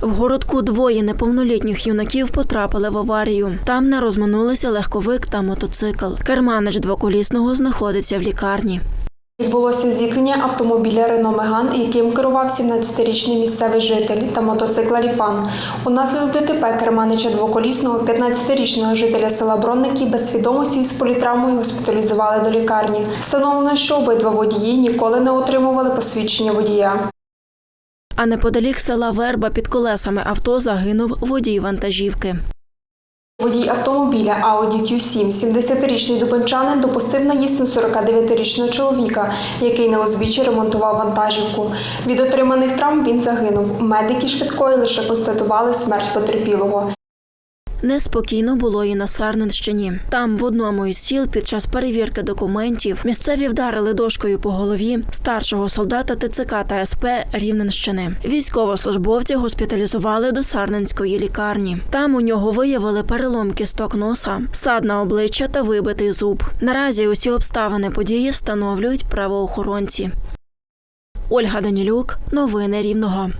В городку двоє неповнолітніх юнаків потрапили в аварію. Там не розминулися легковик та мотоцикл. Керманич двоколісного знаходиться в лікарні. Відбулося зіткнення автомобіля Рено Меган, яким керував 17-річний місцевий житель та мотоцикла Ліфан. Унаслідок ДТП керманича двоколісного 15-річного жителя села Бронники без свідомості з політравмою госпіталізували до лікарні. Встановлено, що обидва водії ніколи не отримували посвідчення водія. А неподалік села Верба під колесами авто загинув водій вантажівки. Водій автомобіля Audi Q7, 70-річний дубенчанин, допустив наїзд на 49-річного чоловіка, який на узбіччі ремонтував вантажівку. Від отриманих травм він загинув. Медики швидкої лише констатували смерть потерпілого. Неспокійно було і на Сарненщині. Там, в одному із сіл, під час перевірки документів, місцеві вдарили дошкою по голові старшого солдата ТЦК та СП Рівненщини. Військовослужбовці госпіталізували до Сарненської лікарні. Там у нього виявили перелом кісток носа, сад на обличчя та вибитий зуб. Наразі усі обставини події встановлюють правоохоронці. Ольга Данілюк, новини Рівного.